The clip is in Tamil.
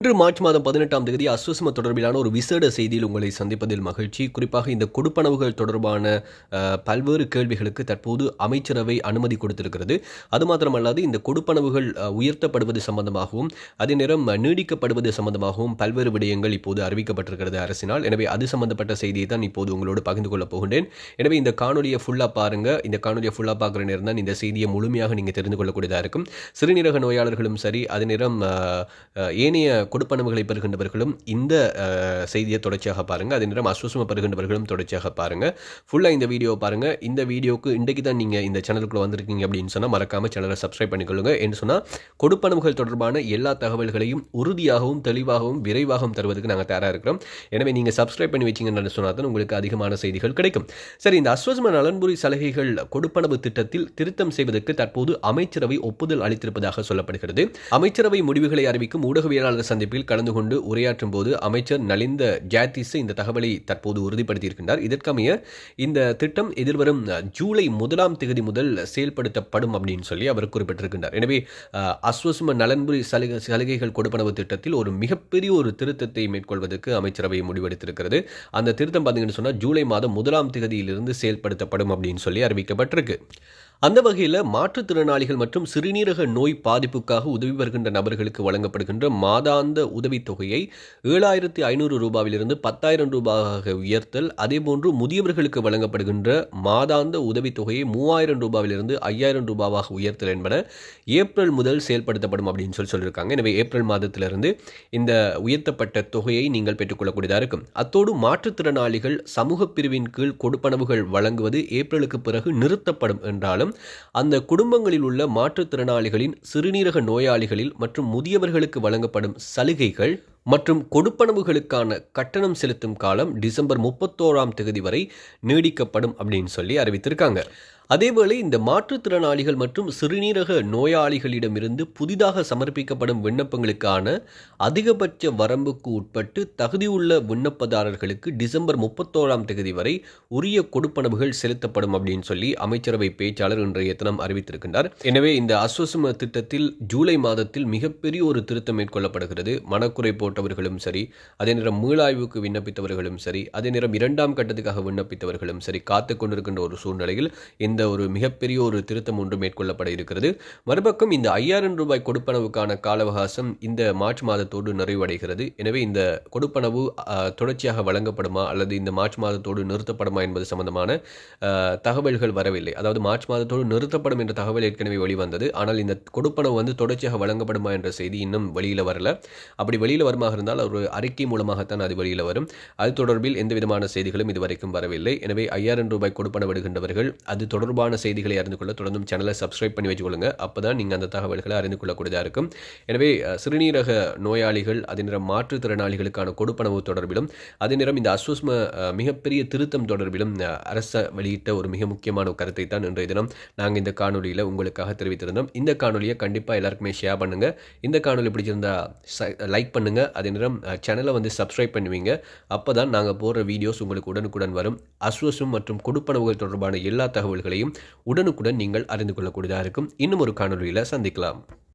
இன்று மார்ச் மாதம் பதினெட்டாம் தேதி அஸ்வசம தொடர்பிலான ஒரு விசேட செய்தியில் உங்களை சந்திப்பதில் மகிழ்ச்சி. குறிப்பாக இந்த கொடுப்பனவுகள் தொடர்பான பல்வேறு கேள்விகளுக்கு தற்போது அமைச்சரவை அனுமதி கொடுத்திருக்கிறது. அது மாத்திரமல்லாது இந்த கொடுப்பனவுகள் உயர்த்தப்படுவது சம்பந்தமாகவும் அதே நேரம் நீடிக்கப்படுவது சம்பந்தமாகவும் பல்வேறு விடயங்கள் இப்போது அறிவிக்கப்பட்டிருக்கிறது அரசினால். எனவே அது சம்பந்தப்பட்ட செய்தியை தான் இப்போது உங்களோடு பகிர்ந்து கொள்ளப் போகின்றேன். எனவே இந்த காணொலியை ஃபுல்லாக பாருங்க. இந்த காணொலியை ஃபுல்லாக பார்க்குற நேரம் தான் இந்த செய்தியை முழுமையாக நீங்கள் தெரிந்து கொள்ளக்கூடியதாக இருக்கும். சிறுநீரக நோயாளர்களும் சரி அதே நேரம் ஏனைய கொடுப்பனவுகளை பெறுகின்றவர்களும் இந்த செய்தியை தொடர்ச்சியாக பாருங்க. அதே நேரம் அஸ்வசம பெறுகின்றவர்களும் தொடர்ச்சியாக பாருங்க. ஃபுல்லாக இந்த வீடியோவை பாருங்க. இந்த வீடியோக்கு இன்றைக்கு தான் நீங்கள் இந்த சேனலுக்குள்ள வந்திருக்கீங்க அப்படின்னு சொன்னால் மறக்காம சேனலை சப்ஸ்கிரைப் பண்ணிக்கொள்ளுங்க. என்று சொன்னால் கொடுப்பனவுகள் தொடர்பான எல்லா தகவல்களையும் உறுதியாகவும் தெளிவாகவும் விரைவாகவும் தருவதற்கு நாங்கள் தயாராக இருக்கிறோம். எனவே நீங்கள் சப்ஸ்கிரைப் பண்ணி வச்சிங்கன்னு சொன்னால் தான் உங்களுக்கு அதிகமான செய்திகள் கிடைக்கும். சரி இந்த அஸ்வசம நலன்புரி சலுகைகள் கொடுப்பனவு திட்டத்தில் திருத்தம் செய்வதற்கு தற்போது அமைச்சரவை ஒப்புதல் அளித்திருப்பதாக சொல்லப்படுகிறது. அமைச்சரவை முடிவுகளை அறிவிக்கும் ஊடகவியலாளர் சந்திப்பில் கலந்து கொண்டு உரையாற்றும் போது அமைச்சர் நலிந்த ஜாத்திஸ் இந்த தகவலை தற்போது உறுதிப்படுத்தியிருக்கின்றார். இதற்கமைய இந்த திட்டம் எதிர்வரும் ஜூலை முதலாம் தேதி முதல் செயல்படுத்தப்படும் அப்படின்னு சொல்லி அவர் குறிப்பிட்டிருக்கின்றார். எனவே அஸ்வசும நலன்புரி சலுகை சலுகைகள் கொடுப்பனவு திட்டத்தில் ஒரு மிகப்பெரிய ஒரு திருத்தத்தை மேற்கொள்வதற்கு அமைச்சரவை முடிவெடுத்திருக்கிறது. அந்த திருத்தம் பார்த்தீங்கன்னு சொன்னால் ஜூலை மாதம் முதலாம் தேதியிலிருந்து செயல்படுத்தப்படும் அப்படின்னு சொல்லி அறிவிக்கப்பட்டிருக்கு. அந்த வகையில் மாற்றுத்திறனாளிகள் மற்றும் சிறுநீரக நோய் பாதிப்புக்காக உதவி வருகின்ற நபர்களுக்கு வழங்கப்படுகின்ற மாதாந்த உதவித்தொகையை ஏழாயிரத்தி ஐநூறு ரூபாவிலிருந்து பத்தாயிரம் ரூபாயாக உயர்த்தல் அதேபோன்று முதியவர்களுக்கு வழங்கப்படுகின்ற மாதாந்த உதவித்தொகையை மூவாயிரம் ரூபாவிலிருந்து ஐயாயிரம் ரூபாவாக உயர்த்தல் என்பன ஏப்ரல் முதல் செயல்படுத்தப்படும் அப்படின்னு சொல்லி சொல்லியிருக்காங்க. எனவே ஏப்ரல் மாதத்திலிருந்து இந்த உயர்த்தப்பட்ட தொகையை நீங்கள் பெற்றுக்கொள்ளக்கூடியதாக இருக்கும். அத்தோடு மாற்றுத்திறனாளிகள் சமூக பிரிவின் கீழ் கொடுப்பனவுகள் வழங்குவது ஏப்ரலுக்கு பிறகு நிறுத்தப்படும் என்றாலும் அந்த குடும்பங்களில் உள்ள மாற்றுத்திறனாளிகளின் சிறுநீரக நோயாளிகளில் மற்றும் முதியவர்களுக்கு வழங்கப்படும் சலுகைகள் மற்றும் கொடுப்பனவுகளுக்கான கட்டணம் செலுத்தும் காலம் டிசம்பர் முப்பத்தோராம் தேதி வரை நீடிக்கப்படும் அப்படின்னு சொல்லி அறிவித்திருக்காங்க. அதேவேளை இந்த மாற்றுத்திறனாளிகள் மற்றும் சிறுநீரக நோயாளிகளிடமிருந்து புதிதாக சமர்ப்பிக்கப்படும் விண்ணப்பங்களுக்கான அதிகபட்ச வரம்புக்கு உட்பட்டு தகுதியுள்ள விண்ணப்பதாரர்களுக்கு டிசம்பர் முப்பத்தோராம் தேதி வரை உரிய கொடுப்பனவுகள் செலுத்தப்படும் அப்படின்னு சொல்லி அமைச்சரவை பேச்சாளர் இன்றைய தினம் அறிவித்திருக்கின்றார். எனவே இந்த அஸ்வசம திட்டத்தில் ஜூலை மாதத்தில் மிகப்பெரிய ஒரு திருத்தம் மேற்கொள்ளப்படுகிறது. மனக்குறை போட்டவர்களும் சரி அதே நேரம் மீளாய்வுக்கு விண்ணப்பித்தவர்களும் சரி அதே நேரம் இரண்டாம் கட்டத்துக்காக விண்ணப்பித்தவர்களும் சரி காத்து கொண்டிருக்கின்ற ஒரு சூழ்நிலையில் இந்த இந்த ஒரு மிகப்பெரிய ஒரு திருத்தம் ஒன்று மேற்கொள்ளப்பட இருக்கிறது. மறுபக்கம் இந்த ஐயாயிரம் ரூபாய் கொடுப்பனவுக்கான கால அவகாசம் இந்த மார்ச் மாதத்தோடு நிறைவடைகிறது. எனவே இந்த கொடுப்பனவு தொடர்ச்சியாக வழங்கப்படுமா அல்லது இந்த மார்ச் மாதத்தோடு நிறுத்தப்படுமா என்பது சம்பந்தமான தகவல்கள் வரவில்லை. அதாவது மார்ச் மாதத்தோடு நிறுத்தப்படும் என்ற தகவல் ஏற்கனவே வெளிவந்தது. ஆனால் இந்த கொடுப்பனவு வந்து தொடர்ச்சியாக வழங்கப்படுமா என்ற செய்தி இன்னும் வெளியில் வரல. அப்படி வெளியில் வருமாக இருந்தால் ஒரு அறிக்கை மூலமாகத்தான் அது வெளியில் வரும். அது தொடர்பில் எந்த விதமான செய்திகளும் இதுவரைக்கும் வரவில்லை. எனவே ஐயாயிரம் ரூபாய் கொடுப்பன விடுகின்றவர்கள் அது தொடர்பான செய்திகளை அறிந்து கொள்ள தொடர்ந்தும் சேனலை சப்ஸ்கிரைப் பண்ணி வச்சுக்கொள்ளுங்க. அப்போ தான் நீங்கள் அந்த தகவல்களை அறிந்து கொள்ளக்கூடியதாக இருக்கும். எனவே சிறுநீரக நோயாளிகள் அதே நேரம் மாற்றுத்திறனாளிகளுக்கான கொடுப்பனவு தொடர்பிலும் அதே நேரம் இந்த அஸ்வஸ்ம மிகப்பெரிய திருத்தம் தொடர்பிலும் அரச வெளியிட்ட ஒரு மிக முக்கியமான ஒரு கருத்தை தான் இன்றைய தினம் நாங்கள் இந்த காணொலியில் உங்களுக்காக தெரிவித்திருந்தோம். இந்த காணொலியை கண்டிப்பாக எல்லாருக்குமே ஷேர் பண்ணுங்கள் இந்த காணொலி பிடிச்சிருந்தா லைக் பண்ணுங்கள் அதே நேரம் சேனலை வந்து சப்ஸ்கிரைப் பண்ணுவீங்க. அப்போ தான் நாங்கள் போடுற வீடியோஸ் உங்களுக்கு உடனுக்குடன் வரும். அஸ்வசம் மற்றும் கொடுப்பனவுகள் தொடர்பான எல்லா தகவல்களையும் உடனுக்குடன் நீங்கள் அறிந்து கொள்ளக்கூடியதாக இருக்கும். இன்னும் ஒரு காணொலியில் சந்திக்கலாம்.